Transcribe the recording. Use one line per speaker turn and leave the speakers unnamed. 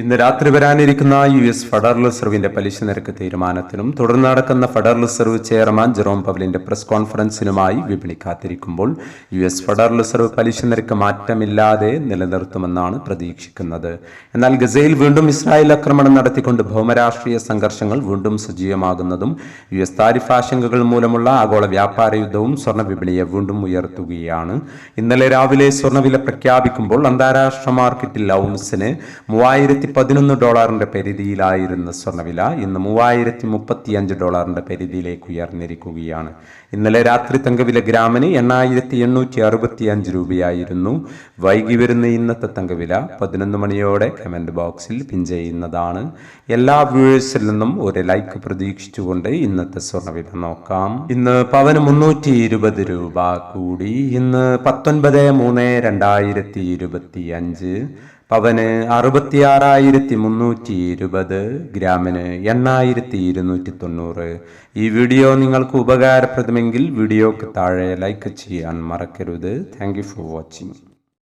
ഇന്ന് രാത്രി വരാനിരിക്കുന്ന യു എസ് ഫെഡറൽ റിസർവിന്റെ പലിശ നിരക്ക് തീരുമാനത്തിനും തുടർന്ന് നടക്കുന്ന ഫെഡറൽ റിസർവ് ചെയർമാൻ ജെറോം പവലിന്റെ പ്രസ് കോൺഫറൻസിനുമായി വിപണി കാത്തിരിക്കുമ്പോൾ യു എസ് ഫെഡറൽ റിസർവ് പലിശ നിരക്ക് മാറ്റമില്ലാതെ നിലനിർത്തുമെന്നാണ് പ്രതീക്ഷിക്കുന്നത്. എന്നാൽ ഗസയിൽ വീണ്ടും ഇസ്രായേൽ ആക്രമണം നടത്തിക്കൊണ്ട് ഭൗമരാഷ്ട്രീയ സംഘർഷങ്ങൾ വീണ്ടും സജീവമാകുന്നതും യു എസ് താരിഫ് ആശങ്കകൾ മൂലമുള്ള ആഗോള വ്യാപാര യുദ്ധവും സ്വർണ വിപണിയെ വീണ്ടും ഉയർത്തുകയാണ്. ഇന്നലെ രാവിലെ സ്വർണവില പ്രഖ്യാപിക്കുമ്പോൾ അന്താരാഷ്ട്ര മാർക്കറ്റിൽ ഔൺസിന് മൂവായിരത്തി പതിനൊന്ന് ഡോളറിന്റെ പരിധിയിലായിരുന്ന സ്വർണവില ഇന്ന് മൂവായിരത്തി മുപ്പത്തിയഞ്ച് ഡോളറിന്റെ പരിധിയിലേക്ക് ഉയർന്നിരിക്കുകയാണ്. ഇന്നലെ രാത്രി തങ്കവില ഗ്രാമിന് എണ്ണായിരത്തി എണ്ണൂറ്റി അറുപത്തി അഞ്ച് രൂപയായിരുന്നു. വൈകി വരുന്ന ഇന്നത്തെ തങ്കവില പതിനൊന്ന് മണിയോടെ കമന്റ് ബോക്സിൽ പിൻ ചെയ്യുന്നതാണ്. എല്ലാ വ്യൂവേഴ്സിൽ നിന്നും ഒരു ലൈക്ക് പ്രതീക്ഷിച്ചുകൊണ്ട് ഇന്നത്തെ സ്വർണവില നോക്കാം. ഇന്ന് പവന് മുന്നൂറ്റി ഇരുപത് രൂപ കൂടി. ഇന്ന് പത്തൊൻപത് മൂന്ന് രണ്ടായിരത്തി ഇരുപത്തി അഞ്ച് പവന് അറുപത്തിയാറായിരത്തി മുന്നൂറ്റി ഇരുപത് ഗ്രാമിന് എണ്ണായിരത്തി ഇരുന്നൂറ്റി തൊണ്ണൂറ് ഈ വീഡിയോ നിങ്ങൾക്ക് ഉപകാരപ്രദമെങ്കിൽ വീഡിയോക്ക് താഴെ ലൈക്ക് ചെയ്യാൻ മറക്കരുത്. Thank for watching